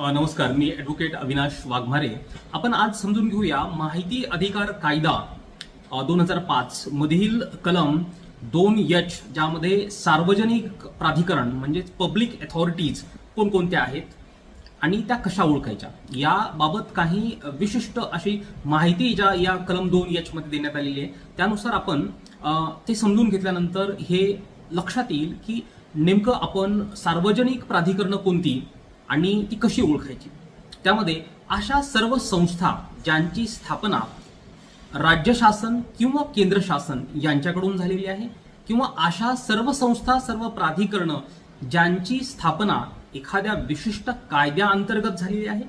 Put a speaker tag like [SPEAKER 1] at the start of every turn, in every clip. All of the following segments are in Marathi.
[SPEAKER 1] नमस्कार मी ॲडव्होकेट अविनाश वाघमारे. आपण आज समजून घेऊया माहिती अधिकार कायदा दोन हजार पाच मधील कलम दोन यच ज्यामध्ये सार्वजनिक प्राधिकरण म्हणजेच पब्लिक अथॉरिटीज कोणकोणत्या आहेत आणि त्या कशा ओळखायच्या? याबाबत काही विशिष्ट अशी माहिती ज्या या कलम दोन यचमध्ये देण्यात आलेली आहे त्यानुसार आपण ते समजून घेतल्यानंतर हे लक्षात येईल की नेमकं आपण सार्वजनिक प्राधिकरणं कोणती आणि ती कशी ओळखायची? त्यामध्ये अशा सर्व संस्था ज्यांची स्थापना राज्य शासन किंवा केंद्र शासन यांच्याकडून झालेली आहे किंवा अशा सर्व संस्था सर्व प्राधिकरणं ज्यांची स्थापना एखाद्या विशिष्ट कायद्याअंतर्गत झालेली आहे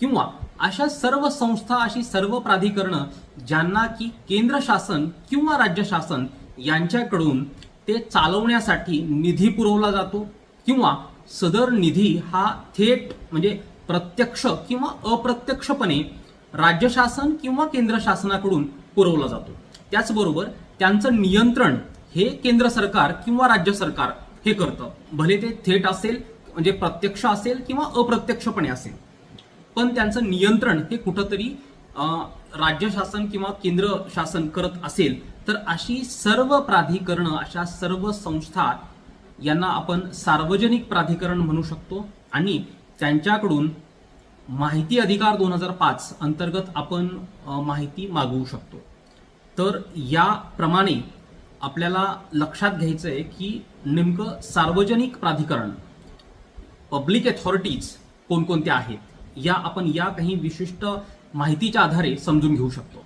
[SPEAKER 1] किंवा अशा सर्व संस्था अशी सर्व प्राधिकरणं ज्यांना की केंद्र शासन किंवा राज्य शासन यांच्याकडून ते चालवण्यासाठी निधी पुरवला जातो किंवा सदर निधी हा थेट म्हणजे प्रत्यक्ष किंवा अप्रत्यक्षपणे राज्य शासन किंवा केंद्र शासनाकडून पुरवला जातो. त्याचबरोबर त्यांचं नियंत्रण हे केंद्र सरकार किंवा राज्य सरकार हे करतं. भले ते थेट असेल म्हणजे प्रत्यक्ष असेल किंवा अप्रत्यक्षपणे असेल. पण त्यांचं नियंत्रण हे कुठंतरी अं, राज्य शासन किंवा केंद्र शासन करत असेल तर अशी सर्व प्राधिकरणं अशा सर्व संस्था यांना आपण सार्वजनिक प्राधिकरण म्हणू शकतो आणि त्यांच्याकडून माहिती अधिकार दोन हजार पाच अंतर्गत आपण माहिती मागवू शकतो. तर याप्रमाणे आपल्याला लक्षात घ्यायचं आहे की नेमकं सार्वजनिक प्राधिकरण पब्लिक अथॉरिटीज कोणकोणत्या आहेत या आपण या काही विशिष्ट माहितीच्या आधारे समजून घेऊ शकतो.